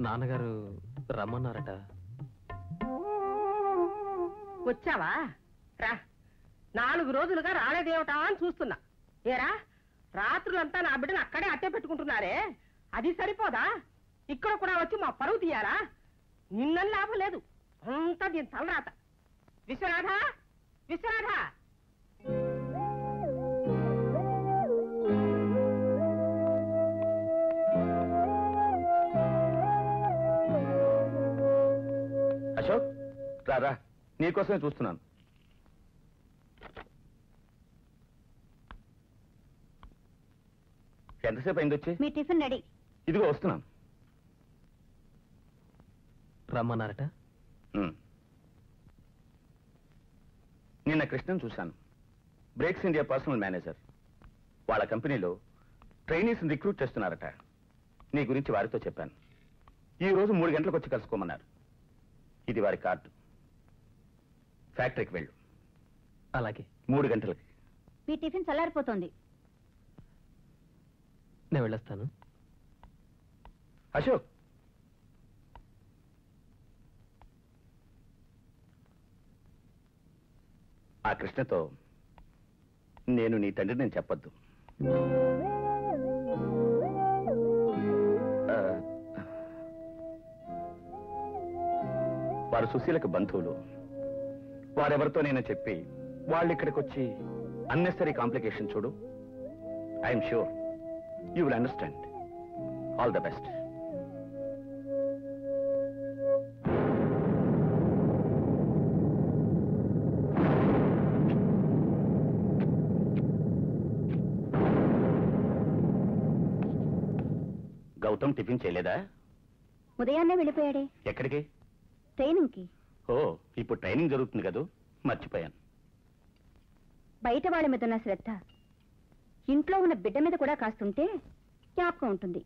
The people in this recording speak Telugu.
నాన్నగారు రమ్మన్నారట. వచ్చావా? రా. నాలుగు రోజులుగా రాలేదేమిటా అని చూస్తున్నా. ఏరా? రాత్రులంతా నా బిడ్డను అక్కడే అట్టే పెట్టుకుంటున్నారే. అది సరిపోదా? ఇక్కడ కూడా వచ్చి మా పరువు తీయాలా? నిన్న లాభం లేదు. అంతా దీని తలరాత. విశ్వనాథ? విశ్వనాథ? అశోక్ రారా నీకోసమే చూస్తున్నాను. ఎంతసేపు అయింది వచ్చి మీ టిఫిన్ రెడీ. ఇదిగో వస్తున్నాను. రమ్మన్నారట? ఉమ్. నిన్న కృష్ణన్ చూశాను. Brakes India personnel manager. వాళ్ళ కంపెనీలో ట్రైనీస్ రిక్రూట్ చేస్తున్నారట. నీ గురించి వారితో చెప్పాను. ఈ రోజు మూడు గంటలకు వచ్చి కలుసుకోమన్నారు. ఇది వారి కార్డు. ఫ్యాక్టరీకి వెళ్ళు. అలాగే. మూడు గంటలకి. మీ టిఫిన్ చల్లారిపోతుంది. నేను వెళ్ళొస్తాను. అశోక్. ఆ కృష్ణతో నేను నీ తండ్రి నేను చెప్పొద్దు వారు సుశీలకు బంధువులు. వారెవరితో నేను చెప్పి వాళ్ళు ఇక్కడికి వచ్చి అన్నెసరీ కాంప్లికేషన్ చూడు I'm sure you will understand all the best Gautam tiffin చేయలేదా? ఉదయాన్నే వెళ్ళిపోయాడే. ఎక్కడికి? ట్రైనింగ్కి? ఓ ఇప్పుడు ట్రైనింగ్ జరుగుతుంది కదూ? మర్చిపోయాను. బయట వాళ్ళ మీద ఉన్న శ్రద్ధ. ఇంట్లో ఉన్న బిడ్డ మీద కూడా కాస్తుంటే జ్ఞాపకం ఉంటుంది.